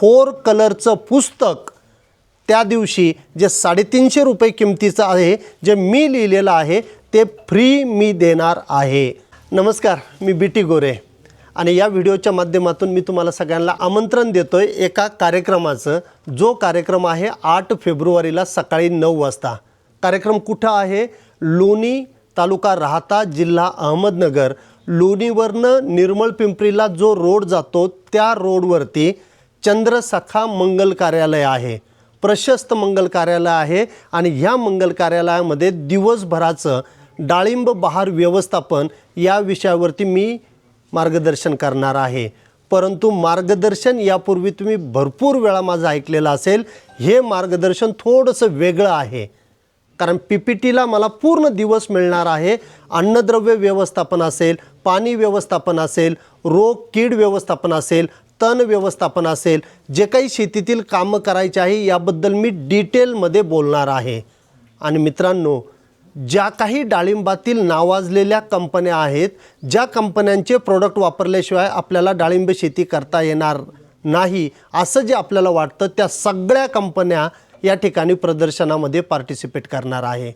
Four कलरचं पुस्तक त्या दिवशी जे साडेतीनशे रुपये किमतीचं आहे जे मी लिहिलेलं आहे ते फ्री मी देणार आहे. नमस्कार मी बी टी गोरे. आणि या व्हिडिओच्या माध्यमातून मी तुम्हाला सगळ्यांना आमंत्रण देतो आहे एका कार्यक्रमाचं. जो कार्यक्रम आहे आठ फेब्रुवारीला सकाळी नऊ वाजता. कार्यक्रम कुठं आहे? लोणी तालुका राहता जिल्हा अहमदनगर. लोणीवरनं निर्मळ पिंपरीला जो रोड जातो त्या रोडवरती चंद्रसखा मंगल कार्यालय आहे. प्रशस्त मंगल कार्यालय आहे आणि ह्या मंगल कार्यालयामध्ये दिवसभराचं डाळिंब बहार व्यवस्थापन या विषयावरती मी मार्गदर्शन करणार आहे. परंतु मार्गदर्शन यापूर्वी तुम्ही भरपूर वेळा माझं ऐकलेलं असेल हे मार्गदर्शन थोडंसं वेगळं आहे. कारण पी पी टीला मला पूर्ण दिवस मिळणार आहे. अन्नद्रव्य व्यवस्थापन असेल पाणी व्यवस्थापन असेल रोग कीड व्यवस्थापन असेल तण व्यवस्थापन असेल जे काही शेतीतील कामं करायचे आहे याबद्दल मी डिटेलमध्ये बोलणार आहे. आणि मित्रांनो ज्या काही डाळिंबातील नावाजलेल्या कंपन्या आहेत ज्या कंपन्यांचे प्रोडक्ट वापरल्याशिवाय आपल्याला डाळिंब शेती करता येणार नाही असं जे आपल्याला वाटतं त्या सगळ्या कंपन्या या ठिकाणी प्रदर्शनामध्ये पार्टिसिपेट करणार आहे.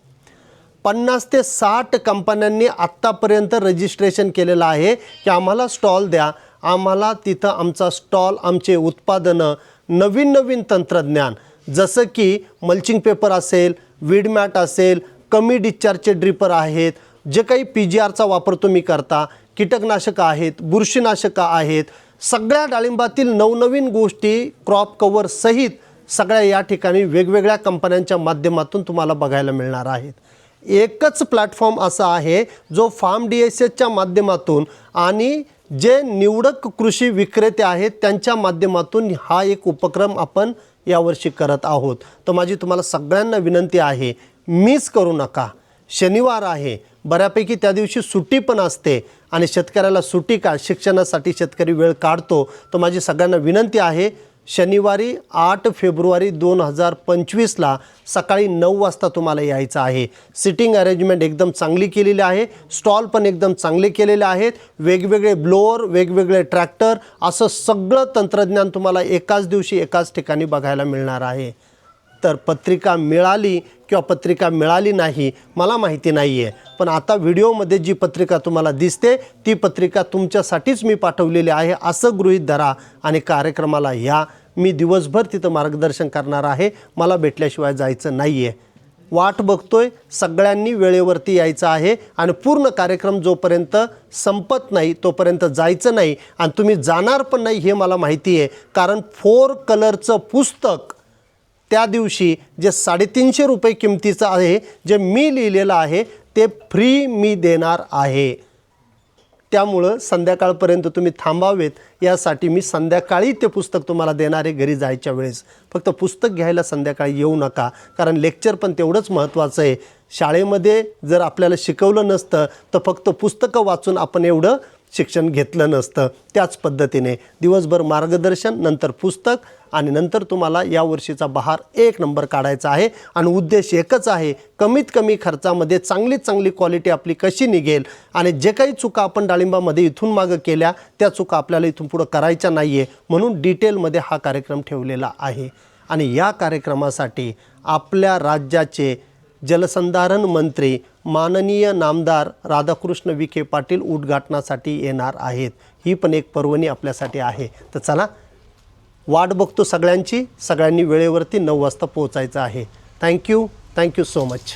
पन्नास ते साठ कंपन्यांनी आत्तापर्यंत रजिस्ट्रेशन केलेलं आहे की आम्हाला स्टॉल द्या. आम्हाला तिथं आमचा स्टॉल आमचे उत्पादनं नवीन नवीन तंत्रज्ञान जसं की मल्चिंग पेपर असेल विडमॅट असेल कमी डिस्चार्जचे ड्रिपर आहेत जे काही पी जी आरचा वापर तुम्ही करता कीटकनाशकं आहेत बुरशीनाशकं आहेत सगळ्या डाळिंबातील नवनवीन गोष्टी क्रॉप कवर सहित सगळ्या या ठिकाणी वेगवेगळ्या कंपन्यांच्या माध्यमातून तुम्हाला बघायला मिळणार आहेत. एकच प्लॅटफॉर्म असा आहे जो फार्म डी एस एसच्या माध्यमातून आणि जे निवडक कृषी विक्रेते आहेत त्यांच्या माध्यमातून हा एक उपक्रम आपण यावर्षी करत आहोत. तर माझी तुम्हाला सगळ्यांना विनंती आहे मिस करू नका. शनिवार आहे. बऱ्यापैकी त्या दिवशी सुट्टी पण असते आणि शेतकऱ्याला सुट्टी का शिक्षणासाठी शेतकरी वेळ काढतो. तर माझी सगळ्यांना विनंती आहे शनिवारी आठ फेब्रुवारी दोन हजार पंचवीसला सकाळी नऊ वाजता तुम्हाला यायचं आहे. सिटिंग अरेंजमेंट एकदम चांगली केलेली आहे. स्टॉल पण एकदम चांगले केलेले आहेत. वेगवेगळे ब्लोअर वेगवेगळे ट्रॅक्टर असं सगळं तंत्रज्ञान तुम्हाला एकाच दिवशी एकाच ठिकाणी बघायला मिळणार आहे. तर पत्रिका मिळाली किंवा पत्रिका मिळाली नाही मला माहिती नाही आहे पण आता व्हिडिओमध्ये जी पत्रिका तुम्हाला दिसते ती पत्रिका तुमच्यासाठीच मी पाठवलेली आहे. असं गृहीत धरा आणि कार्यक्रमाला या. मी दिवसभर तिथं मार्गदर्शन करणार आहे. मला भेटल्याशिवाय जायचं नाही आहे वाट बघतोय. सगळ्यांनी वेळेवरती यायचं आहे आणि पूर्ण कार्यक्रम जोपर्यंत संपत नाही तोपर्यंत जायचं नाही. आणि तुम्ही जाणार पण नाही हे मला माहिती आहे कारण फोर कलरचं पुस्तक त्या दिवशी जे साडेतीनशे रुपये किमतीचं आहे जे मी लिहिलेलं आहे ते फ्री मी देणार आहे. त्यामुळं संध्याकाळपर्यंत तुम्ही थांबावेत. यासाठी मी संध्याकाळी ते पुस्तक तुम्हाला देणार आहे घरी जायच्या वेळेस. फक्त पुस्तक घ्यायला संध्याकाळी येऊ नका कारण लेक्चर पण तेवढंच महत्त्वाचं आहे. शाळेमध्ये जर आपल्याला शिकवलं नसतं तर फक्त पुस्तकं वाचून आपण एवढं शिक्षण घेतलं नसतं. त्याच पद्धतीने दिवसभर मार्गदर्शन नंतर पुस्तक आणि नंतर तुम्हाला या वर्षीचा बहार एक नंबर काढायचा आहे. आणि उद्देश एकच आहे कमीत कमी खर्चामध्ये चांगलीत चांगली क्वालिटी आपली कशी निघेल? आणि जे काही चुका आपण डाळिंबामध्ये इथून मागं केल्या त्या चुका आपल्याला इथून पुढं करायच्या नाही आहे म्हणून डिटेलमध्ये हा कार्यक्रम ठेवलेला आहे. आणि या कार्यक्रमासाठी आपल्या राज्याचे जलसंधारण मंत्री माननीय नामदार राधाकृष्ण विखे पाटील उद्घाटनासाठी येणार आहेत. ही पण एक पर्वणी आपल्यासाठी आहे. तर चला वाट बघतो सगळ्यांची. सगळ्यांनी वेळेवरती नऊ वाजता पोहोचायचं आहे. Thank you thank you so much